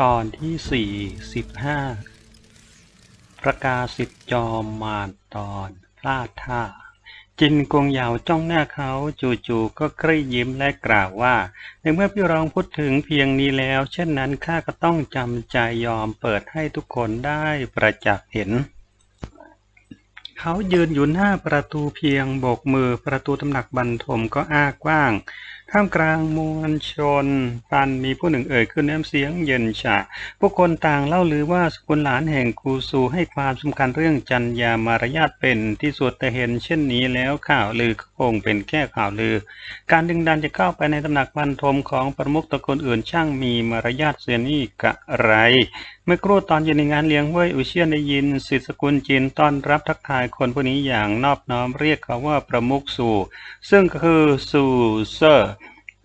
ตอนที่สี่สิบห้าประกาศสิทจอมมารตอนพลาดท่า จินกงยาวจ้องหน้าเขาจู่ๆก็กรี้ยิ้มและกล่าวว่า ในเมื่อพี่รองพูดถึงเพียงนี้แล้ว เช่นนั้นข้าก็ต้องจำใจยอมเปิดให้ทุกคนได้ประจักษ์เห็น เขายืนอยู่หน้าประตูเพียงโบกมือประตูตำหนักบรรทมก็อ้ากว้าง ท่ามกลางมวลชนปันมีผู้หนึ่งเอ่ยขึ้นน้ำเสียงเย็นฉะผู้คนต่างเล่าลือว่าสกุลหลานแห่งกูซูให้ความสำคัญเรื่องจัญญามารยาทเป็นที่สุดแต่เห็นเช่นนี้แล้วข่าวลือก็คงเป็นแค่ข่าวลือ การดึงดันจะเข้าไปในตำหนักบรรทมของประมุขตระกูลอื่นช่างมีมารยาทเสียนี่กะไร เมื่อครู่ตอนอยู่ในงานเลี้ยงเว่ยอุเชียนได้ยินสิทธิสกุลจีนต้อนรับทักทายคนพวกนี้อย่างนอบน้อมเรียกเขาว่าประมุขสู่ ซึ่งก็คือสู่เซอร์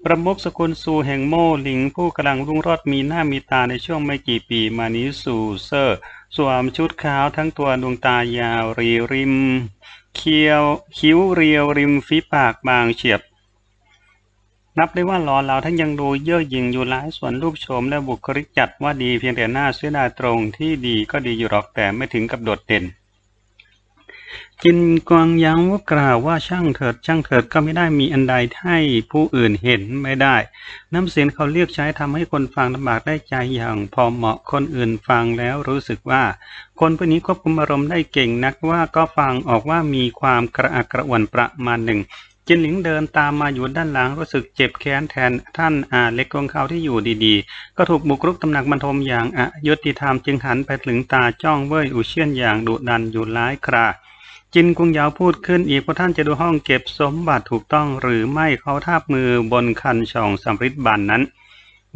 ประมุขสกุลซูแห่งโม่หลิงผู้กำลังรุ่งรจน์มีหน้ามีตาในช่วงไม่กี่ปีมานี้สู่เซอร์สวมชุดขาวทั้งตัวดวงตายาวรีริม เคียวคิ้วเรียวริมฝีปากบางเฉียบ นับได้ว่าหล่อเหลาทั้งยังดูเย่อหยิ่งอยู่หลายส่วนรูปโฉมและบุคลิกจัดว่าดีเพียงแต่หน้าเสียดายตรงที่ดีก็ดีอยู่หรอกแต่ไม่ถึงกับโดดเด่น จินกวางยังว่ากล่าวว่าช่างเถิดช่างเถิดก็ไม่ได้มีอันใดให้ผู้อื่นเห็นไม่ได้ น้ำเสียงเขาเรียกใช้ทำให้คนฟังลำบากได้ใจอย่างพอเหมาะคนอื่นฟังแล้วรู้สึกว่า คนพวกนี้ควบคุมอารมณ์ได้เก่งนักว่าก็ฟังออกว่ามีความกระอักกระอ่วนประมาณหนึ่งจินหลิงเดินตามมาอยู่ด้านหลังรู้สึกเจ็บแค้นแทนท่านอาเล็กของเขาที่อยู่ดีๆ ก็ถูกบุกรุกตำหนักบรรทมอย่างอายุติธรรมจึงหันไปถึงตาจ้องเว่ยอุเชียนอย่างดุดันอยู่หลายครา จินกุงยาวพูดขึ้นอีกเพราะท่านจะดูห้องเก็บสมบัติถูกต้องหรือไม่เขาทาบมือบนคันช่องสำริดบันนั้น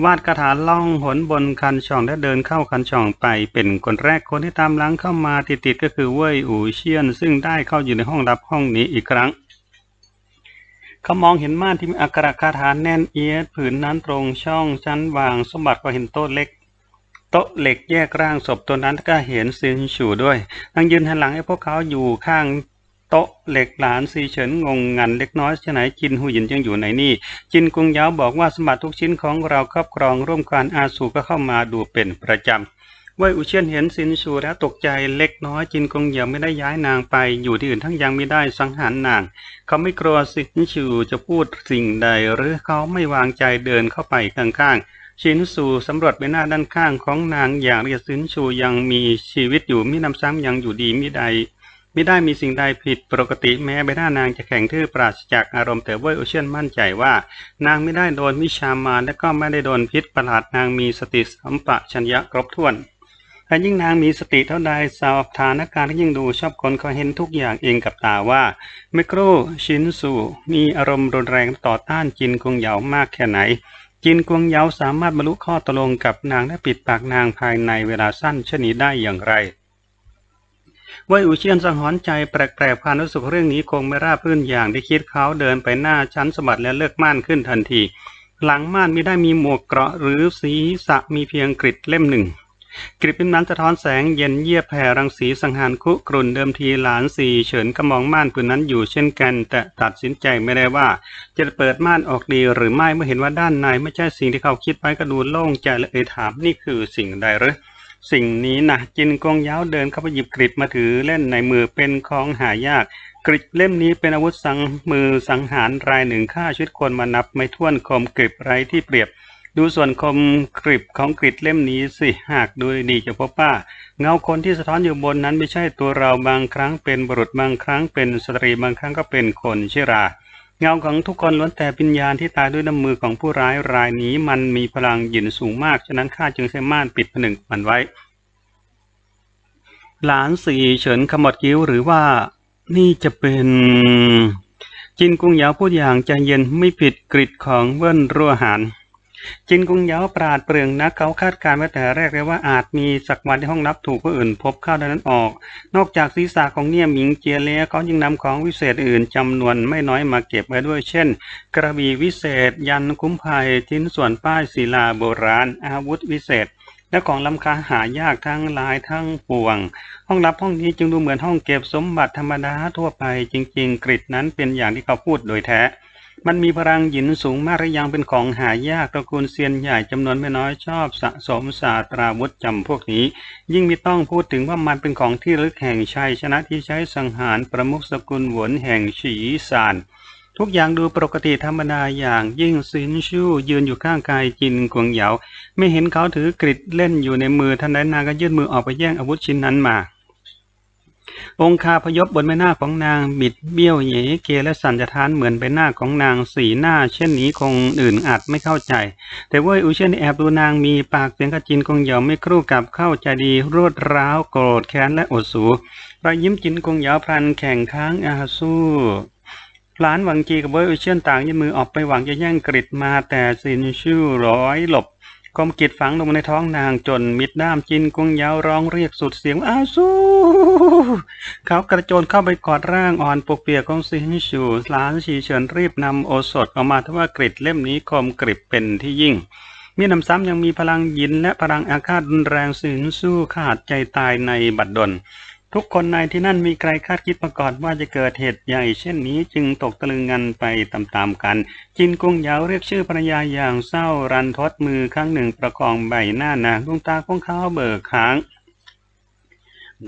วาดคาถาล่องหนบนคันช่องและเดินเข้าคันช่องไป เป็นคนแรกคนที่ตามหลังเข้ามาติดๆก็คือเว่ยอู่เชียน ซึ่งได้เข้าอยู่ในห้องรับห้องนี้อีกครั้งเขามองเห็นม่านที่มีอักขระคาถาแน่นเอียดผืนนั้นตรงช่องชั้นวางสมบัติก็เห็นโต๊ะเล็ก โต๊ะเหล็กแยกร่างศพตัวนั้นก็เห็นซินฉูด้วยนั่งยืนหันหลังให้พวกเขาอยู่ข้างโต๊ะเหล็กหลานซีเฉินงงงันเล็กน้อยฉะไหนจินหูหยินยังอยู่ไหนนี่ จินกุงยาวบอกว่าสมบัติทุกชิ้นของเราครอบครองร่วมกันอาสูก็เข้ามาดูเป็นประจำว่ยอุเชียนเห็นซินชูแล้วตกใจเล็กน้อยจินกงเหยียวไม่ได้ย้ายนางไป อยู่ที่อื่นทั้งยังไม่ได้สังหารนาง เขาไม่กลัวซินชูจะพูดสิ่งใดหรือเขาไม่วางใจเดินเข้าไปข้างๆ ชินสูสำรวจใบหน้าด้านข้างของนางอย่างเรียสินชูยังมีชีวิตอยู่มินำซ้ำยังอยู่ดีมิใดไม่ได้มีสิ่งใดผิดปกติแม้ใบหน้านางจะแข็งทื่อปราศจากอารมณ์แต่เว่ยโอเชียนมั่นใจว่า นางไม่ได้โดนวิชามาและก็ไม่ได้โดนพิษประหลาดนางมีสติสัมปชัญญะครบถ้วนถ้ายิ่งนางมีสติเท่าใดสอบฐานการที่ยิ่งดูชอบคนเขาเห็นทุกอย่างเองกับตาว่าไมโครชินสูมีอารมณ์รุนแรงต่อต้านจินกงเหยามากแค่ไหน จินกวงเยาสามารถบรรลุข้อตกลงกับนางและปิดปากนางภายในเวลาสั้นเช่นนี้ได้อย่างไรว่ยอูเชียนสังหรณ์ใจแปลกๆความรู้สึกเรื่องนี้คงไม่ราบรื่นอย่างที่คิดเขาเดินไปหน้าชั้นสมบัติและเลิกม่านขึ้นทันที หลังม่านไม่ได้มีหมวกเกราะหรือศีรษะมีเพียงกริดเล่มหนึ่ง กริบเป็นนั้นสะท้อนแสงเย็นเยียบแผ่รังสีสังหารคุกรุ่นเดิมทีหลานสี่เฉินก็มองม่านปืนนั้นอยู่เช่นกัน แต่ตัดสินใจไม่ได้ว่า จะเปิดม่านออกดีหรือไม่เมื่อเห็นว่าด้านในไม่ใช่สิ่งที่เขาคิดไว้ก็ดูโล่งใจและเอ่ยถามนี่คือสิ่งใดหรือสิ่งนี้นะจินกงย้าวเดินเข้าไปหยิบกริดมาถือเล่นในมือเป็นของหายาก กริดเล่มนี้เป็นอาวุธสังมือสังหารรายหนึ่งฆ่าชีวิตคนมานับไม่ถ้วนคมกริบไรที่เปรียบ ดูส่วนคมกริบของกริดเล่มนี้สิ หากดูดีจะพบว่า เงาคนที่สะท้อนอยู่บนนั้นไม่ใช่ตัวเราบางครั้งเป็นบุรุษบางครั้งเป็นสตรีบางครั้งก็เป็นคนชรา เงาของทุกคนล้วนแต่ปิญญาณที่ตายด้วยน้ำมือของผู้ร้ายรายนี้มันมีพลังหยินสูงมาก ฉะนั้นข้าจึงใช้ม่านปิดผนึกมันไว้ หลานสี่เฉินขมวดคิ้วหรือว่า นี่จะเป็นจินกุงเหยาพูดอย่างใจเย็นไม่ผิดกริดของเวิ้นรั่วหาน จินกุงเยาปราดเปรื่องนักเขาคาดการณ์ไว้แต่แรกเลยว่าอาจมีสักวันที่ห้องรับถูกผู้อื่น พบเข้าดังนั้นออก นอกจากศีรษะของเนี่ยหมิงเจียเลียเขายังนำของวิเศษอื่นจำนวนไม่น้อยมาเก็บไว้ด้วย เช่น กระบี่วิเศษ ยันคุ้มภัยชิ้นส่วนป้ายศิลาโบราณ อาวุธวิเศษและของล้ำค่าหายากทั้งหลายทั้งปวง ห้องรับห้องนี้จึงดูเหมือนห้องเก็บสมบัติธรรมดาทั่วไปจริง ๆ กริดนั้นเป็นอย่างที่เขาพูดโดยแท้ มันมีพลังหยินสูงมากและยังเป็นของหายากตระกูลเซียนใหญ่จำนวนไม่น้อยชอบสะสมศาสตราวุธจำพวกนี้ ยิ่งไม่ต้องพูดถึงว่ามันเป็นของที่ลึกแห่งชัยชนะที่ใช้สังหารประมุขสกุลหวนแห่งฉีซานทุกอย่างดูปกติธรรมดาอย่างยิ่งซินชู่ยืนอยู่ข้างกายจินกวงเหยา ไม่เห็นเขาถือกริดเล่นอยู่ในมือทันใดนางก็ยื่นมือออกไปแย่งอาวุธชิ้นนั้นมา องคาพยพบนใบหน้าของนางบิดเบี้ยวเหยเกและสันจะทานเหมือนใบหน้าของนางสีหน้า เช่นนี้คงอื่นอาจไม่เข้าใจ แต่ว่าอุเชนแอบดูนางมีปากเสียงกระจินกงเหยาไม่ครู่กับเข้าใจดีรวดร้าวโกรธแค้นและอดสูรอยยิ้มจินกงเหยาพลันแข่งค้างอาสู้หลานหวังจีกับเวยอุเชียนต่างยื่นมือออกไปหวังจะแย่งกริดมาแต่สินชื่อร้อยหลบ กมกิดฝังลงในท้องนางจนมิดด้ามจินกงเหยาวร้องเรียกสุดเสียงอาสู้เขากระโจนเข้าไปกอดร่างอ่อนปกเปียกของสินชูหลานชีเฉินรีบนำโอสถออกมาทว่ากริดเล่มนี้คมกริบเป็นที่ยิ่งมีน้ำซ้ำยังมีพลังยินและพลังอาฆาตรุนแรงสินสู้ขาดใจตายในบัดดล ทุกคนในที่นั่นมีใครคาดคิดมาก่อนว่าจะเกิดเหตุใหญ่เช่นนี้จึงตกตะลึงกันไปตามๆกัน จินกุ้งยาวเรียกชื่อภรรยาอย่างเศร้ารันทดมือข้างหนึ่งประคองใบหน้านาดวงตาของเขาเบิกค้าง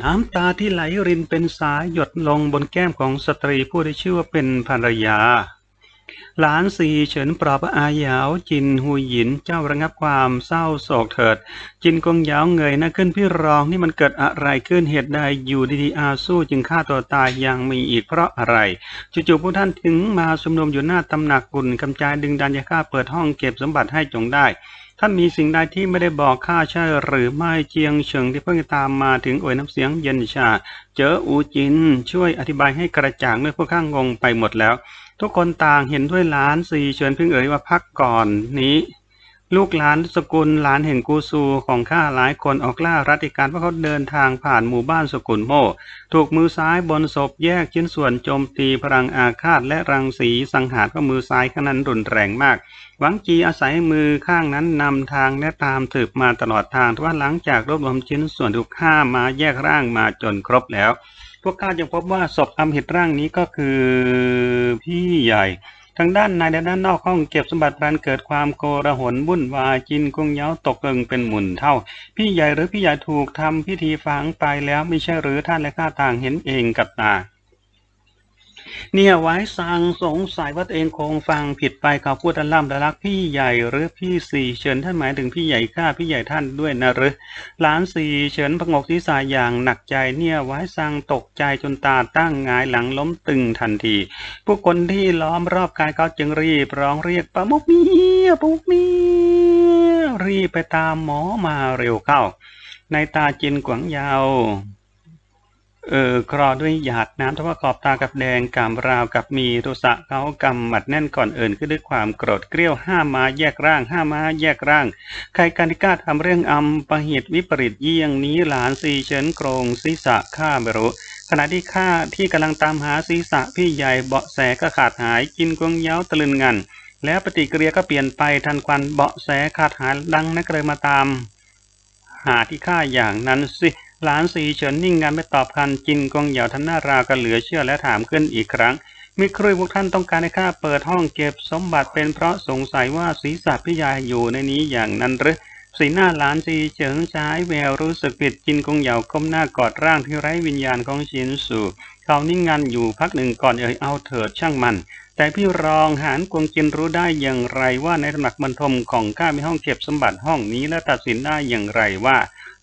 น้ำตาที่ไหลรินเป็นสายหยดลงบนแก้มของสตรีผู้ได้ชื่อว่าเป็นภรรยา หลานสีเฉินปลอบอาหยาวจินหุยหยินเจ้าระงับความเศร้าโศกเถิด จินกงยาวเงยหน้าขึ้นพี่รองนี่มันเกิดอะไรขึ้นเหตุใดอยู่ดีๆอาสู้จึงฆ่าตัวตายยังมีอีกเพราะอะไรจู่ๆพวกท่านถึงมาชุมนุมอยู่หน้าตำหนักกุ่นกำจายดึงดันยาฆ่าเปิดห้องเก็บสมบัติให้จงได้ท่านมีสิ่งใดที่ไม่ได้บอกข้าใช่หรือไม่เจียงเฉิงที่เพิ่งตามมาถึงโอยน้ำเสียงเย็นชา เจออูจินช่วยอธิบายให้กระจ่างเมื่อพวกข้างงงไปหมดแล้ว ทุกคนต่างเห็นด้วยหลานสี่เฉินเพิ่งเอ่ยว่าพักก่อนนี้ ลูกหลานสกุลหลานแห่งกูซูของข้าหลายคนออกล่ารัติการเพราะเขาเดินทางผ่านหมู่บ้านสกุลโมถูกมือซ้ายบนศพแยกชิ้นส่วนโจมตีพลังอาฆาตและรังสีสังหารก็มือซ้ายข้างนั้นรุนแรงมาก หวังจีอาศัยมือข้างนั้นนำทางและตามสืบมาตลอดทางแต่ว่าหลังจากรวบรวมชิ้นส่วนถูกฆ่ามาแยกร่างมาจนครบแล้ว พวกข้ายังพบว่าศพอำหิตร่างนี้ก็คือพี่ใหญ่ทางด้านในและด้านนอกห้องเก็บสมบัติรันเกิดความโกระหนวุ่นวายจินกงเย้าตกเอิงเป็นหมุนเท่า พี่ใหญ่หรือพี่ใหญ่ถูกทำพิธีฝังไปแล้วไม่ใช่หรือท่านและข้าต่างเห็นเองกับตา เนี่ยไว้สังสงสัยว่าตัวเองคงฟังผิดไปเขาพูดอันล่ำละลักพี่ใหญ่หรือพี่สี่เฉินท่านหมายถึงพี่ใหญ่ข้าพี่ใหญ่ท่านด้วยนะหรือหลานสี่เฉินพงกศีรษะอย่างหนักใจเนี่ยไว้สังตกใจจนตาตั้งงายหลังล้มตึงทันที ผู้คนที่ล้อมรอบกายเขาจึงรีบร้องเรียกปะมุกเมียปะมุกเมียรีบไปตามหมอมาเร็วเข้า ในตาจินกวางยาว เออคลอด้วยหยาดน้ำทว่าขอบตากับแดงกามราวกับมีตุสะเขากำหมัดแน่นก่อนเอื่นขึ้นด้วยความโกรธเกรี้ยวห้ามมาแยกร่างห้ามมาแยกร่าง ใครกันที่กล้าทำเรื่องอัมปะหิตวิปริตเยี่ยงนี้หลานซีเฉินโกรงศีษะข้าไม่รู้ขณะที่ข้าที่กำลังตามหาศีษะพี่ใหญ่เบาะแสก็ขาดหายกินกวงเย้าตะลึงงัน แล้วปฏิกิริยาก็เปลี่ยนไปทันควันเบาะแสขาดหายดังนักเลยมาตาม หาที่ข้าอย่างนั้นสิ หลานสีเฉินนิ่งงันไม่ตอบคันจินกงเหยาทันหน้าราวกันเหลือเชื่อและถามขึ้นอีกครั้ง มิครุยพวกท่านต้องการให้ข้าเปิดห้องเก็บสมบัติเป็นเพราะสงสัยว่าศีรษะพิยายอยู่ในนี้อย่างนั้นหรือสีหน้าหลานสีเฉิงใช้แววรู้สึกผิดจินกงเหยาก้มหน้ากอดร่างที่ไร้วิญญาณของชินสู่เขานิ่งงันอยู่พักหนึ่งก่อนเอ่ยเอาเถิดช่างมัน แต่พี่รองหานกวงจินรู้ได้อย่างไรว่าในตำหนักบรรทมของข้ามีห้องเก็บสมบัติห้องนี้และตัดสินได้อย่างไรว่า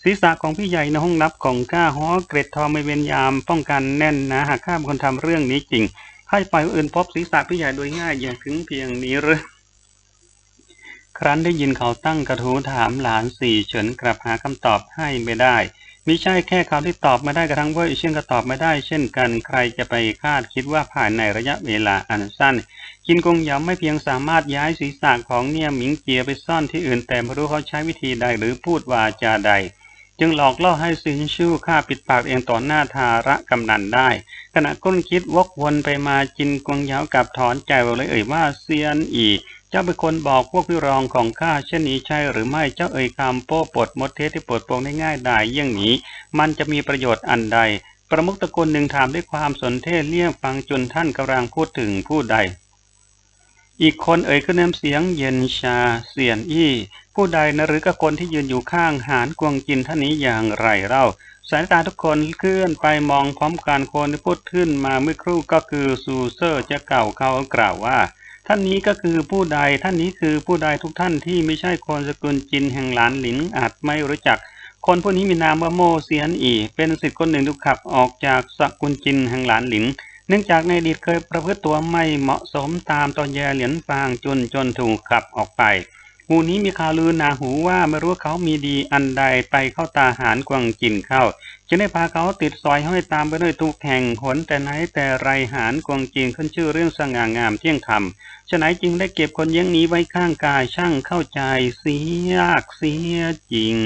ศีรษะของพี่ใหญ่ในห้องนับของข้าหอเกร็ดทองไม่เว้นยามป้องกันแน่นนะหากข้าเป็นคนทำเรื่องนี้จริงให้ปล่ายอื่นพบศีรษะพี่ใหญ่โดยง่ายอย่างถึงเพียงนี้หรือครั้นได้ยินเขาตั้งกระทู้ถามหลานสี่เฉินกลับหาคำตอบให้ไม่ได้มิใช่แค่เขาที่ตอบไม่ได้กระทั่งเว่ยเช่นก็ตอบไม่ได้ เช่นกันใครจะไปคาดคิดว่าภายในระยะเวลาอันสั้นกินกงยาไม่เพียงสามารถย้ายศีรษะของเนี่ยหมิงเจียไปซ่อนที่อื่นแต่ไม่รู้เขาใช้วิธีใดหรือพูดวาจาใด จึงหลอกล่อให้ซินชู่ฆ่าปิดปากเองต่อหน้าทาระกำนันได้ ขณะก้นคิดวกวนไปมาจินกงเยาวกับถอนใจเลยเอ่ยว่าเซียนอีเจ้าเป็นคนบอกพวกพี่รองของข้าเช่นนี้ใช่หรือไม่เจ้าเอ่ยคำโป้ปดมดเทสที่ปดโปรงได้ง่ายได้เยี่ยงนี้ มันจะมีประโยชน์อันใด ประมุขตะกูลหนึ่งถามด้วยความสนเทศเลี่ยงฟังจนท่านกำลังพูดถึงผู้ใดอีกคนเอ่ยขึ้นน้ำเสียงเย็นชาเสียนอี้ ผู้ใดนะหรือก็คนที่ยืนอยู่ข้างหานกวงจินท่านนี้อย่างไรเล่าสายตาทุกคนเคลื่อนไปมองพร้อมกันคนที่พูดขึ้นมาเมื่อครู่ก็คือซูเซอร์จ้าเก่าเขากล่าวว่า ท่านนี้ก็คือผู้ใดท่านนี้คือผู้ใดทุกท่านที่ไม่ใช่คนสกุลจินแห่งหลานหลินอาจไม่รู้จัก คนผู้นี้มีนามว่าโมเซียนอีเป็นสิทธิ์คนหนึ่งถูกขับออกจากสกุลจินแห่งหลานหลินเนื่องจากในอดีตเคยประพฤติตัวไม่เหมาะสมตามตอนแยเหรียญฟางจนจนถูกขับออกไป หมู่นี้มีข่าวลือหนาหูว่าไม่รู้เขามีดีอันใดไปเข้าตาหารกวางจินเข้าจึงได้พาเขาติดซอยห้อยตามไปด้วยทุกแห่งหนแต่ไหนแต่ไรหารกวางจีนขึ้นชื่อเรื่องสง่างามเที่ยงธรรมฉะไหนจึงได้เก็บคนเยี่ยงนี้ไว้ข้างกายช่างเข้าใจเสียกเสียจริง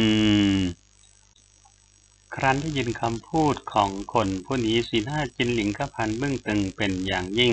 ครั้นได้ยินคำพูดของคนผู้นี้สีหน้าจินหลิงก็พันเบื้องตึงเป็นอย่างยิ่ง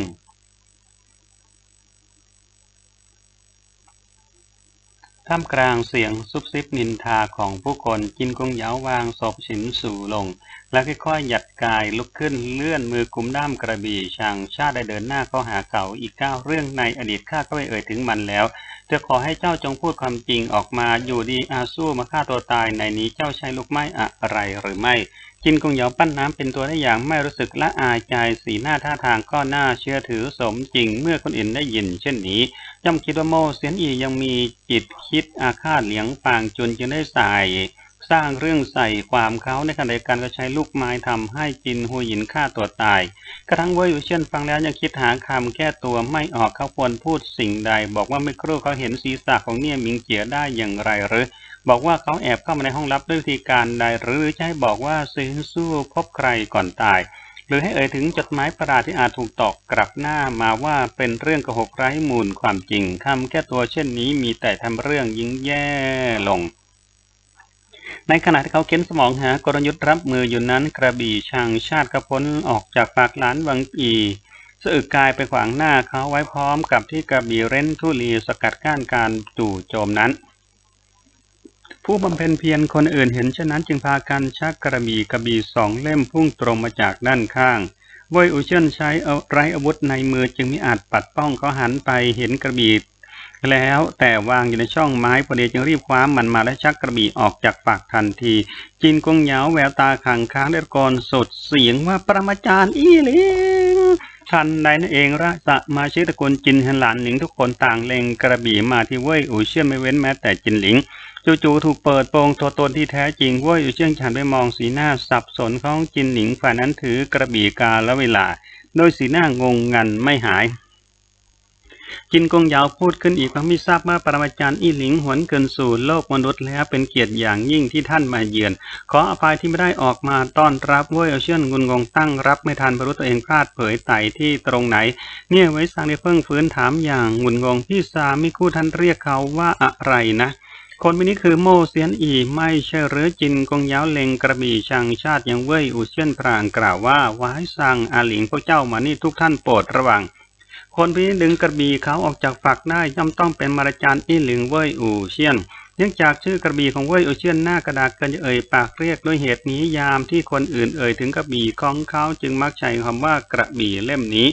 ท่ามกลางเสียงซุบซิบนินทาของผู้คนจินกงเหยาววางศพฉินสู่ลง แล้วค่อยๆหยัดกายลุกขึ้นเลื่อนมือกุมด้ามกระบี่ช่างชาติได้เดินหน้าเข้าหาเขาอีกเก้าเรื่องในอดีตข้าก็ไม่เอ่ยถึงมันแล้วจะขอให้เจ้าจงพูดความจริงออกมาอยู่ดีอาสู้มาฆ่าตัวตายในนี้เจ้าใช้ลูกไม้อะไรหรือไม่ จินกงเหยาปั้นน้ำเป็นตัวได้อย่างไม่รู้สึกละอายใจสีหน้าท่าทางก็น่าเชื่อถือสมจริงเมื่อคนอื่นได้ยิน เช่นนี้ย่อมคิดว่าโมเสียนอียังมีจิตคิดอาฆาตเหลียงปางจนจึงได้ใส่สร้างเรื่องใส่ความเขาในขณะเดียวกันก็ใช้ลูกไม้ทำให้จินหัวหยินฆ่าตัวตาย กระทั่งเว่ยอยู่เช่นฟังแล้วยังคิดหาคำแก้ตัวไม่ออกเขาควรพูดสิ่งใด บอกว่าไม่ครู่เขาเห็นศีรษะของเนี่ยมิงเจียได้อย่างไรหรือ บอกว่าเขาแอบเข้ามาในห้องลับด้วยวิธีการใด หรือจะให้บอกว่าซื้อสู้พบใครก่อนตาย หรือให้เอ่ยถึงจดหมายประหลาดที่อาจถูกตอกกลับหน้ามาว่าเป็นเรื่องโกหกไร้มูลความจริงคำแก้ตัวเช่นนี้มีแต่ทำเรื่องยิ่งแย่ลงในขณะที่เขาเค้นสมองหากลยุทธ์รับมืออยู่นั้นกระบี่ช่างชาติกระพ้นออกจากปากหลานวังอีสะอึกกายไปขวางหน้าเขาไว้พร้อมกับที่กระบี่เร้นทุลีสกัดกั้นการจู่โจมนั้น ผู้บำเพ็ญเพียรคนอื่นเห็นเช่นนั้นจึงพากันชักกระบี่กระบี่สองเล่มพุ่งตรงมาจากด้านข้างเว่ยอุเชนใช้อไรอาวุธในมือจึงไม่อาจปัดป้องเขาหันไปเห็นกระบี่แล้วแต่วางอยู่ในช่องไม้พอดีจึงรีบคว้ามันมาและชักกระบี่ออกจากปากทันที จินกงเหยาแววตาขังค้างได้กรสดเสียงว่าประมาจารย์อีหลิง ทันใดนั่นเองราชมาชิตะกุลจินหันหลานหนิงทุกคนต่างเล็งกระบี่มาที่เว่ยอูเชี่ยไม่เว้นแม้แต่จินหลิงจู่ๆถูกเปิดโปงตัวตนที่แท้จริงเว่ยอู่เชี่ยงฉันไปมองสีหน้าสับสนของจินหลิงฝ่ายนั้นถือกระบี่กาและเวลา โดยสีหน้างงงันไม่หาย จินกงยาวพูดขึ้นอีกว่าม่ทราบว่าปรมาจารย์อีหลิงหวนเกินสู่โลกมนุษย์แล้วเป็นเกียรติอย่างยิ่งที่ท่านมาเยือน ขออภัยที่ไม่ได้ออกมาต้อนรับเว้ยเอาเชื่อนงุนงงตั้งรับไม่ทันบรรลุตัวเองพลาดเผยไต่ที่ตรงไหน เนี่ยไว้สังได้เพิ่งฟื้นถามอย่างงุนงงพี่สามิคู่ท่านเรียกเขาว่าอะไรนะคนคนนี้คือโมเซียนอีไม่ใช่หรือจินกงยาวเล็งกระบี่ช่างชาติยังเว่ยอูเชียนพรางกล่าวว่าว้ายสั่งอาหลิงพวกเจ้ามานี่ทุกท่านโปรดระวัง คนพี่ดึงกระบี่เขาออกจากฝักได้ย่อมต้องเป็นมารจานอี้หลิงเว่ยอู่เชียน เนื่องจากชื่อกระบี่ของเว่ยอู่เชียนหน้ากระดาษเกินจะเอ่ยปากเรียกด้วยเหตุนี้ยามที่คนอื่นเอ่ยถึงกระบี่ของเขาจึงมักใช้คำว่ากระบี่เล่มนี้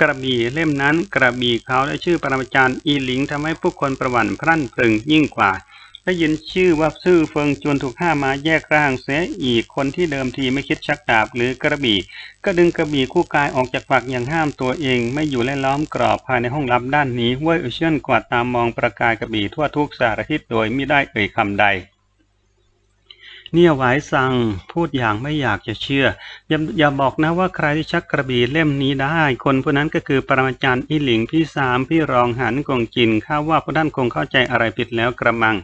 กระบี่เล่มนั้น กระบี่เขาและชื่อปรมาจารย์อีหลิงทำให้ผู้คนประวัติพรั่นพรึงยิ่งกว่า ได้ยินชื่อว่าซื่อเฟิงจวนถูกห้ามาแยกร่างเสียอีกคนที่เดิมทีไม่คิดชักดาบหรือกระบี่ ก็ดึงกระบี่คู่กายออกจากฝักอย่างห้ามตัวเอง ไม่อยู่และล้อมกรอบภายในห้องลับด้านนี้เว่ยอุเชียนกวาดตามมองประกายกระบี่ทั่วทุกสารทิศโดยไม่ได้เอ่ยคำใดเนี่ยหวายซังพูดอย่างไม่อยากจะเชื่อ อย่าอย่าบอกนะว่าใครที่ชักกระบี่เล่มนี้ได้ คนผู้นั้นก็คือปรมาจารย์อีหลิงพี่สามพี่รองหันกงจินข้าว่าพวกท่านคงเข้าใจอะไรผิดแล้วกระมัง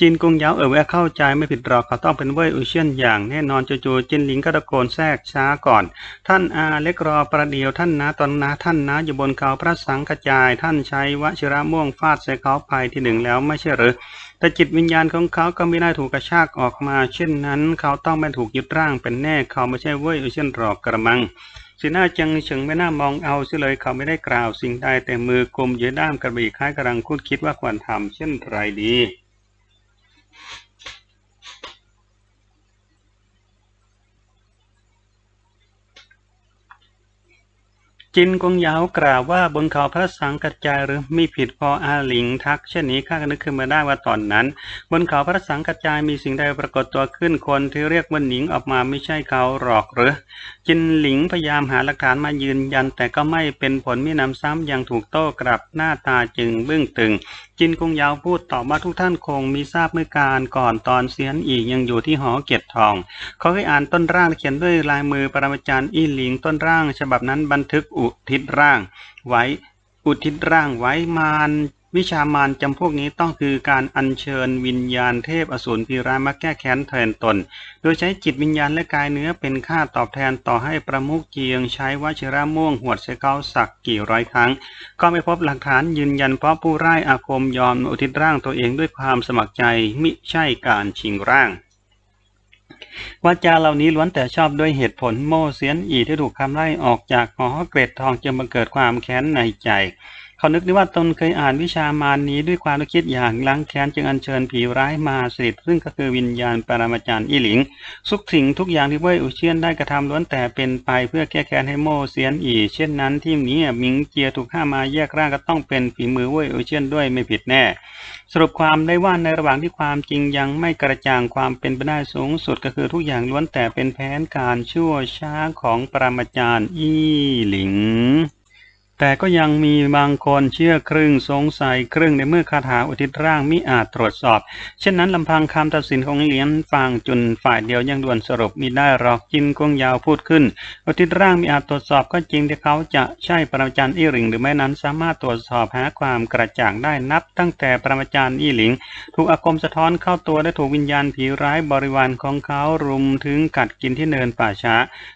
จินกงยาวเออแวะเข้าใจไม่ผิดหรอกเขาต้องเป็นเว่ยอุเชียนอย่างแน่นอนจู่ๆจินหลิงก็ตะโกนแทรกช้าก่อน ท่านอาเล็กรอประเดี๋ยวท่านนะตอนนะท่านนะอยู่บนเขาพระสังกระจาย ท่านใช้วชิระม่วงฟาดใส่เขาภายที่หนึ่งแล้วไม่ใช่หรือแต่จิตวิญญาณของเขาก็ไม่ได้ถูกกระชากออกมา เช่นนั้น เขาต้องไม่ถูกยึดร่างเป็นแน่เขาไม่ใช่เว่ยอุเชียนหรอกกระมังสีหน้าจังเฉิงไม่น่ามองเอาเสียเลยเขาไม่ได้กล่าวสิ่งใดแต่มือกลมยืดด้ามกระบี่คล้ายกำลังคุดคิดว่าควรทำเช่นไรดี จินกงยาวกล่าวว่าบนเขาพระสังกัจจายหรือมีผิดพออาหลิงทักเช่นนี้ข้าก็นึกขึ้นมาได้ว่าตอนนั้น บนเขาพระสังกัจจายมีสิ่งใดปรากฏตัวขึ้นคนที่เรียกว่าหนิงออกมาไม่ใช่เขาหรอกหรือ จินหลิงพยายามหาหลักฐานมายืนยันแต่ก็ไม่เป็นผลมีนำซ้ำยังถูกโต้กลับหน้าตาจึงบึ้งตึง จินกงยาวพูดตอบว่าทุกท่านคงมีทราบเมื่อการก่อนตอนเสียนอีกยังอยู่ที่หอเกียรติทอง เขาเคยอ่านต้นร่างเขียนด้วยลายมือปรมาจารย์อี้หลิงต้นร่าง ฉบับนั้นบันทึกอุทิศร่าง ไว้อุทิศร่างไว้มาน วิชามารจำพวกนี้ต้องคือการอัญเชิญวิญญาณเทพอสูรพีรามาแก้แค้นแทนตน โดยใช้จิตวิญญาณและกายเนื้อเป็นค่าตอบแทนต่อให้ประมุขเจียงใช้วชิระม่วงหวดใส่าสักกี่ร้อยครั้ง ก็ไม่พบหลักฐานยืนยันเพราะผู้ร้ายอาคมยอมอุทิศร่างตัวเองด้วยความสมัครใจมิใช่การชิงร่างวาจาเหล่านี้ล้วนแต่ชอบด้วยเหตุผลโมเสียนอีที่ถูกคำไล่ออกจากหอเกรดทองจึงบังเกิดความแค้นในใจ เขานึกได้ว่าตนเคยอ่านวิชามารนี้ด้วยความคิดอย่างล้างแค้นจึงอัญเชิญผีร้ายมาสิทธิ์ซึ่งก็คือวิญญาณปรมาจารย์อีหลิงทุกสิ่งทุกอย่างที่เว่ยอุเชียนได้กระทำล้วนแต่เป็นไปเพื่อแก้แค้นให้โมเสียนอีเช่นนั้นที่นี้มิงเจียถูกฆ่ามาแยกร่างก็ต้องเป็นฝีมือเว่ยอุเชียนด้วยไม่ผิดแน่ สรุปความได้ว่าในระหว่างที่ความจริงยังไม่กระจ่างความเป็นไปได้สูงสุดก็คือทุกอย่างล้วนแต่เป็นแผนการชั่วช้าของปรมาจารย์อีหลิง แต่ก็ยังมีบางคนเชื่อครึ่งสงสัยครึ่งในเมื่อคาถาอุทิศร่างมิอาจตรวจสอบ เช่นนั้นลำพังคำตัดสินของเหลียนฟางจุนฝ่ายเดียวยังด่วนสรุปมิได้หรอกจินกงยาวพูดขึ้น อุทิศร่างมิอาจตรวจสอบก็จริงที่เขาจะใช่ปรมาจารย์อี้หลิง หรือไม่นั้นสามารถตรวจสอบหาความกระจ่างได้นับ ตั้งแต่ปรมาจารย์อี้หลิง ถูกอาคมสะท้อนเข้าตัวและถูกวิญญาณผีร้ายบริวารของเขารุมถึงกัดกินที่เนินป่าช้า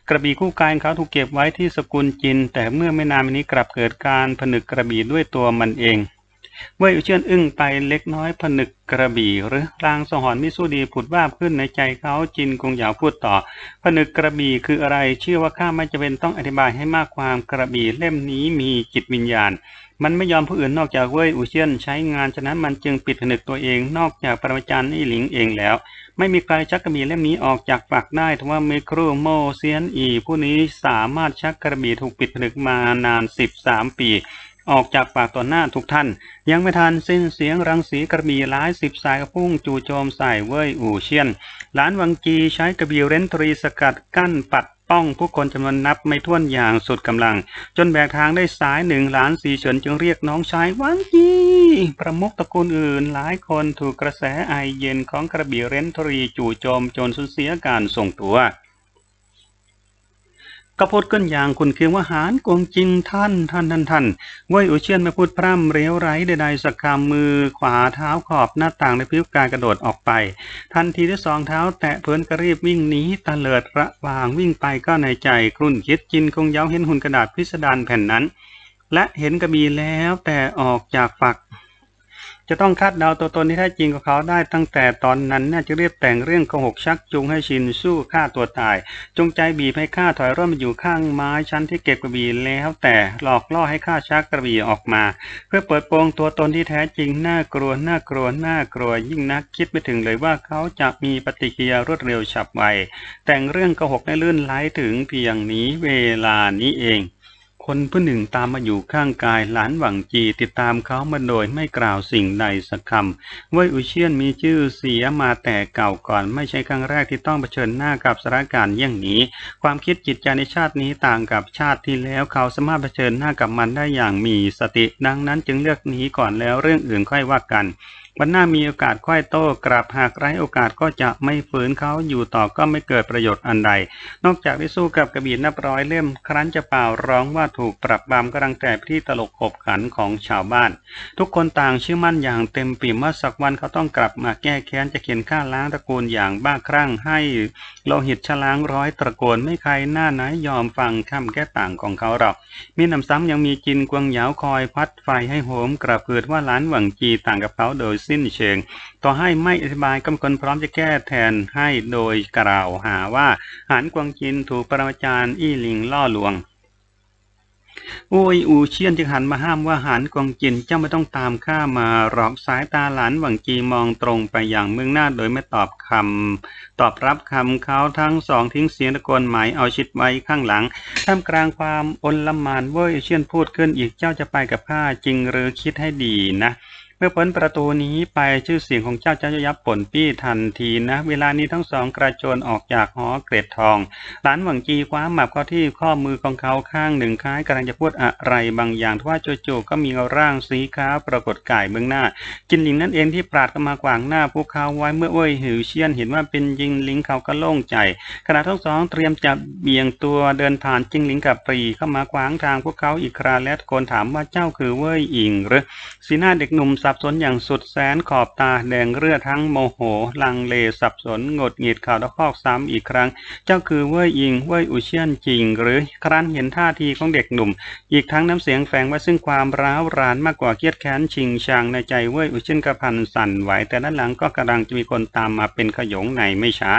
กระบี่คู่กายของเขาถูกเก็บไว้ที่สกุลจิน แต่เมื่อไม่นานมานี้กลับเกิดการผนึกกระบี่ด้วยตัวมันเองเว่ยอุเชื่อนอึ้งไปเล็กน้อยผนึกกระบี่หรือรางสหอนมิสู้ดีผุดว่าขึ้นในใจเขาจินกงหยาวพูดต่อ ผนึกกระบี่คืออะไรเชื่อว่าข้าไม่จะเป็นต้องอธิบายให้มากความกระบี่เล่มนี้มีจิตวิญญาณ มันไม่ยอมผู้อื่นนอกจากเว่ยอุเชียนใช้งานฉะนั้นมันจึงปิดผนึกตัวเองนอกจากปรมาจารย์อี้หลิงเองแล้ว ไม่มีใครชักกระบี่เล่มนี้ออกจากปากได้ทว่าเมครูโมเซียนอีผู้นี้สามารถชักกระบี่ถูกปิดผนึกมานานสิบสามปี ออกจากปากต่อหน้าทุกท่าน ยังไม่ทันสิ้นเสียงรังสีกระบี่หลายสิบสายกระพุ่งจู่โจมใส่เว่ยอู่เชียนหลานวังกีใช้กระบี่เรนตรีสกัดกั้นปัด ป้องผู้คนจำนวนนับไม่ถ้วนอย่างสุดกำลัง จนแบกทางได้สายหนึ่งหลานสีเฉินจึงเรียกน้องชายวังจีประมุขตระกูลอื่นหลายคนถูกกระแสไอเย็นของกระบี่เรนทรีจู่โจมจนสูญเสียการทรงตัว ก็พูดขึ้นอย่างคุณเคียงว่าหารกวงจริงท่านท่านท่านท่านว่ยอุเชียนไม่พูดพร่ำเรียวไร้ใดๆสักคำมือขวาเท้าขอบหน้าต่างในพิ้วกายกระโดดออกไป ทันทีที่สองเท้าแตะเพลินก็รีบวิ่งหนีตะเลิดระวางวิ่งไปก็ในใจครุ่นคิดจินคงเย้าเห็นหุ่นกระดาษพิสดารแผ่นนั้น และเห็นกระบีแล้วแต่ออกจากฝัก จะต้องคาดเดาตัวตนที่แท้จริงของเขาได้ตั้งแต่ตอนนั้นน่าจะเรียบแต่งเรื่องโกหกชักจูงให้ชินสู้ฆ่าตัวตาย จงใจบีบให้ข้าถอยร่นมาอยู่ข้างไม้ชั้นที่เก็บกระบี่แล้วแต่หลอกล่อให้ข้าชักกระบี่ออกมา เพื่อเปิดโปงตัวตนที่แท้จริงน่ากลัวน่ากลัวน่ากลัวยิ่งนักคิดไม่ถึงเลยว่าเขาจะมีปฏิกิริยารวดเร็วฉับไวแต่งเรื่องโกหกให้ลื่นไหลถึงเพียงนี้เวลานี้เอง คนผู้หนึ่งตามมาอยู่ข้างกายหลานหวังจีติดตามเขามาโดยไม่กล่าวสิ่งใดสักคำเว่ยอุเชียนมีชื่อเสียมาแต่เก่าก่อนไม่ใช่ครั้งแรกที่ต้องเผชิญหน้ากับสถานการณ์อย่างนี้ ความคิดจิตใจในชาตินี้ต่างกับชาติที่แล้วเขาสามารถเผชิญหน้ากับมันได้อย่างมีสติ ดังนั้นจึงเลือกหนีก่อนแล้วเรื่องอื่นค่อยว่ากัน วันหน้ามีโอกาสค่อยโต้กลับหากไร้โอกาสก็จะไม่ฝืนเขาอยู่ต่อก็ไม่เกิดประโยชน์อันใด นอกจากได้สู้กับกระบี่นับร้อยเล่ม ครั้นจะเป่าร้องว่าถูกปรับบามกำลังแต่ที่ตลกขบขันของชาวบ้าน ทุกคนต่างเชื่อมั่นอย่างเต็มปี่ว่าสักวันเขาต้องกลับมาแก้แค้นจะเขียนฆ่าล้างตระกูลอย่างบ้าคลั่งให้โลหิตชล้างร้อยตระกูลไม่ใครหน้าไหนยอมฟังคำแก้ต่างของเขาหรอกมีนำซ้ำยังมีจินกวงเหยาคอยพัดไฟให้โหมกระเพือว่าหลานหวังจีต่างกับเขาโดยสิ้นเชิง ต่อให้ไม่อธิบายก็คนพร้อมจะแก้แทนให้โดยกล่าวหาว่าหานกวางจินถูกปรมาจารย์อี้หลิงล่อลวงโอ้ยอูเชียนจึงหันมาห้ามว่าหานกองจินเจ้าไม่ต้องตามข้ามาหรอกสายตาหลานหวังจีมองตรงไปอย่างเมืองหน้าโดยไม่ตอบคำตอบรับคำเขาทั้งสองทิ้งเสียงตะโกนหมายเอาชิดไว้ข้างหลังท่ามกลางความอนลมานเว้ยเชียนพูดขึ้นอีกเจ้าจะไปกับข้าจริงหรือคิดให้ดีนะ เมื่อพ้นประตูนี้ไปชื่อเสียงของเจ้าจะยับป่นปี้ทันทีนะ เวลานี้ทั้งสองกระโจนออกจากหอเกรดทองหลานหวังจีคว้าหมับเข้าที่ข้อมือของเขาข้างหนึ่งคล้ายกำลังจะพูดอะไรบางอย่างทว่าจู่ๆก็มีร่างสีขาวปรากฏกายเบื้องหน้า จินหลิงนั่นเองที่ปราดเข้ามากวางหน้าพวกเขาไว้เมื่อเอ้ยหิวเชียนเห็นว่าเป็นยิงหลิงเขาก็โล่งใจ ขณะทั้งสองเตรียมจะเบี่ยงตัวเดินผ่านจิงหลิงกับปรีเข้ามาขวางทางพวกเขาอีกคราและตะโกนถามว่าเจ้าคือเว่ยอิงหรือสีหน้าเด็กหนุ่มสับสนอย่างสุดแสนขอบตาแดงเรือดทั้งโมโห ลังเลสับสนงดหงิดข่าวตะคอกซ้ำอีกครั้ง เจ้าคือเว่ยอิงเว่ยอุเชียนจริง หรือครั้นเห็นท่าทีของเด็กหนุ่ม อีกทั้งน้ำเสียงแฝงไว้ซึ่งความร้าวรานมากกว่าเกียดแค้นชิงชังในใจเว่ยอุเชียนกระพันสั่นไหวแต่ด้านหลังก็กำลังจะมีคนตามมาเป็นขยงในไม่ช้า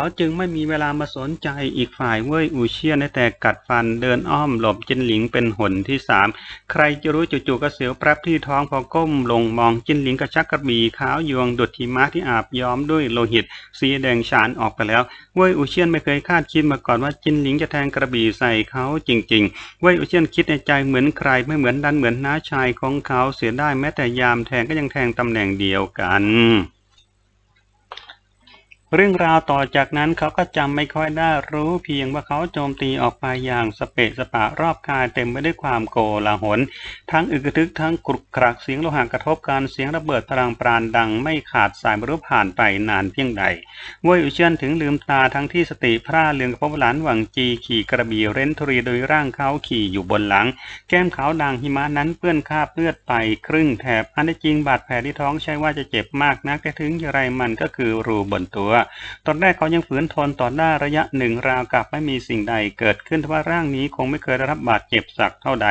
เขาจึงไม่มีเวลามาสนใจอีกฝ่ายเว่ยอูเชียนแต่กัดฟันเดินอ้อมหลบจินหลิงเป็นหนที่สามใครจะรู้จู่ๆก็เสียวแปรบที่ท้องพอก้มลงมองจินหลิงกระชักกระบี่ขาวยวงดุดหิมะที่อาบย้อมด้วยโลหิต สีแดงฉานออกไปแล้วเว่ยอูเชียนไม่เคยคาดคิดมาก่อนว่าจินหลิงจะแทงกระบี่ใส่เขาจริงๆเว่ยอูเชียนคิดในใจเหมือนใครไม่เหมือนดันเหมือนน้าชายของเขาเสียได้แม้แต่ยามแทงก็ยังแทงตำแหน่งเดียวกัน เรื่องราวต่อจากนั้นเขาก็จำไม่ค่อยได้รู้เพียงว่าเขาโจมตีออกไปอย่างสเปะสปะรอบกายเต็มไปด้วยความโกลาหล ทั้งอึกทึกทั้งกรุกกรักเสียงโลหะกระทบกันเสียงระเบิดพลังปราณดังไม่ขาดสายบรรลุผ่านไปนานเพียงใดเว่ยอุเชียนถึงลืมตาทั้งที่สติพร่าเลืองพบหลานหวังจีขี่กระบี่เร้นทรีโดยร่างเขาขี่อยู่บนหลัง แก้มขาวด่างหิมะนั้นเปื้อนคราบเลือดไปครึ่งแถบอันที่จริงบาดแผลที่ท้องใช่ว่าจะเจ็บมากนักแต่ถึงอย่างไรมันก็คือรูบนตัวตอนแรกเขายังฝืนทนต่อหน้าระยะหนึ่งราวกับไม่มีสิ่งใดเกิดขึ้นทว่าร่างนี้คงไม่เคยได้รับบาดเจ็บสักเท่าใด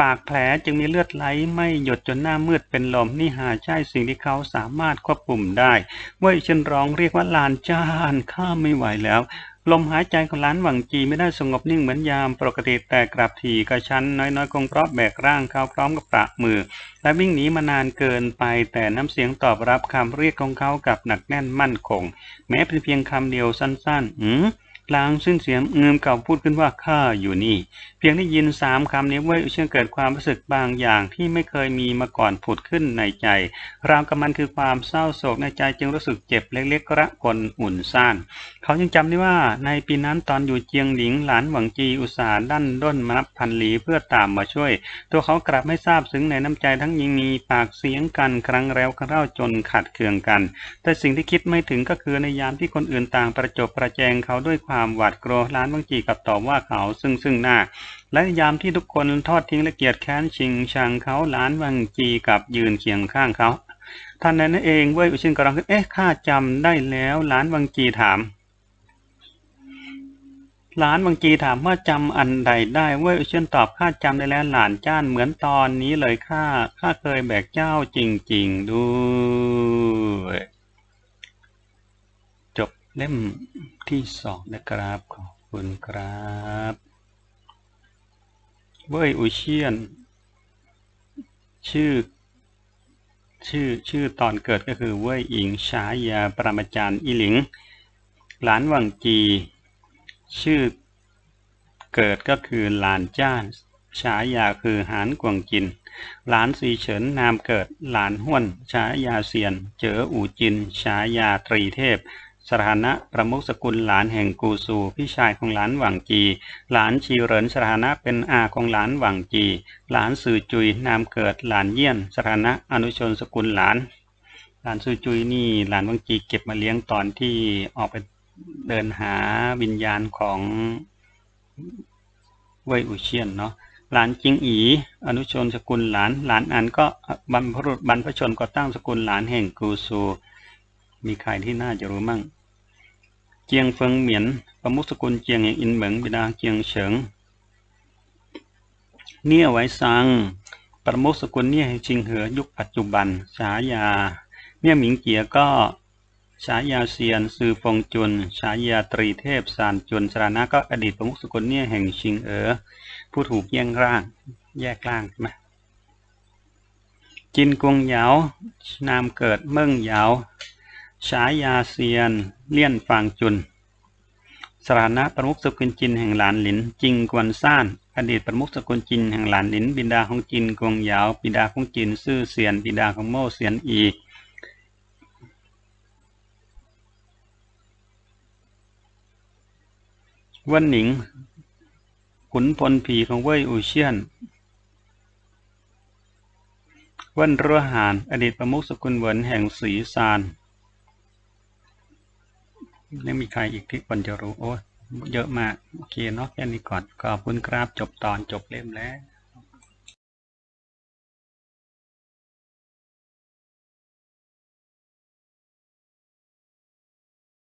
ปากแผลจึงมีเลือดไหลไม่หยดจนหน้ามืดเป็นลมนี่หาใช่สิ่งที่เขาสามารถควบคุมได้เว่ยเช่นร้องเรียกว่าลานจ้านข้าไม่ไหวแล้ว ลมหายใจของล้านหวังจีไม่ได้สงบนิ่งเหมือนยามปกติแต่กลับถี่กระชั้นน้อยๆคงเพราะแบกร่างเขาพร้อมกับประมือ และวิ่งหนีมานานเกินไปแต่น้ำเสียงตอบรับคำเรียกของเขากับหนักแน่นมั่นคง แม้เป็นเพียงคำเดียวสั้นๆ อืม ลางซึ่งเสียงเงิมเก่าพูดขึ้นว่าข้าอยู่นี่ เพียงได้ยินสามคำนี้เว้ยเชื่อเกิดความรู้สึกบางอย่างที่ไม่เคยมีมาก่อนผุดขึ้นในใจ ราวกับมันคือความเศร้าโศกในใจจึงรู้สึกเจ็บเล็กๆกระกลอุ่นซ่านเขายังจำได้ว่าในปีนั้นตอนอยู่เจียงหลิงหลานหวังจีอุตสาห์ดั้นด้นมานับพันหลีเพื่อตามมาช่วย ตัวเขากลับไม่ทราบซึ้งในน้ำใจทั้งยิงมีปากเสียงกันครั้งแล้วครั้งเล่าจนขัดเคืองกัน แต่สิ่งที่คิดไม่ถึงก็คือในยามที่คนอื่นต่างประจบประแจงเขาด้วยความหวาดกลัวหลานหวังจีกลับตอบว่าเขาซึ่งซึ่งหน้า และยามที่ทุกคนทอดทิ้งและเกลียดแค้นชิงชังเขาหลานหวังจีกับยืนเคียงข้างเขาท่านนั้นเองเว้ยอุชินกำลังขึ้นเอ๊ะข้าจำได้แล้วหลานหวังจีถามหลานบางจีถามว่าจำอันใดได้เว้ยเช่นตอบข้าจำได้แล้วหลานจ้านเหมือนตอนนี้เลยข้าข้าเคยแบกเจ้าจริง ๆด้วย เล่มที่สองนะครับ ขอบคุณครับเว้ยอุเชียน ชื่อ ชื่อ ชื่อตอนเกิดก็คือเว่ยอิงฉายาปรมาจารย์อีหลิง หลานวังจี ชื่อเกิดก็คือหลานจ้านฉายาคือหานกวงจิน หลานสีเฉินนามเกิด หลานห้วนฉายาเซียน เจออูจินฉายาตรีเทพ สถานะประมุขสกุลหลานแห่งกูซูพี่ชายของหลานหวังจี หลานชีเหรินสถานะเป็นอาของหลานหวังจี หลานสื่อจุยนามเกิดหลานเยี่ยน สถานะอนุชนสกุลหลาน หลานสื่อจุยนี่หลานหวังจีเก็บมาเลี้ยงตอนที่ออกไปเดินหาวิญญาณของเว่ยอุเชียนเนาะหลานจิงอี อนุชนสกุลหลาน หลานอันก็บรรพบุรุษบรรพชนก็ตั้งสกุลหลานแห่งกูซู มีใครที่น่าจะรู้มั่ง เจียงเฟิงเหมียน ประมุขสกุลเจียงแห่งอินเหมิงบิดาเจียงเฉิง เนี่ยไว้ซัง ประมุขสกุลเนี่ยแห่งชิงเหอยุคปัจจุบัน ฉายา เนี่ยหมิงเจียก็ฉายาเซียนซือฟงจุนฉายาตรีเทพสารจุนสรานะก็อดีตประมุขสกุลเนี่ยแห่งชิงเอ๋อผู้ถูกแย่งร่าง แยกร่างใช่ไหมจินกวงเหยา นามเกิดเมิ่งเหยา ฉายาเซียน เลี่ยนฟางจุน สถานะประมุขสกุลจินแห่งหลานหลินจิงกวนซ่าน อดีตประมุขสกุลจินแห่งหลานหลิน บิดาของจินกวงเหยาบิดาของจินซื่อเซียน บิดาของโม่เซียนอีว่นหนิง ขุนพลผีของเว่ยอูเชียนว่นรัวหาน อดีตประมุขสกุลเหวินแห่งสีซาน แล้วมีใครอีกที่ควรจะรู้โอ้เยอะมาก โอเคเนาะแค่นี้ก่อนขอบคุณครับจบตอนจบเล่มแล้ว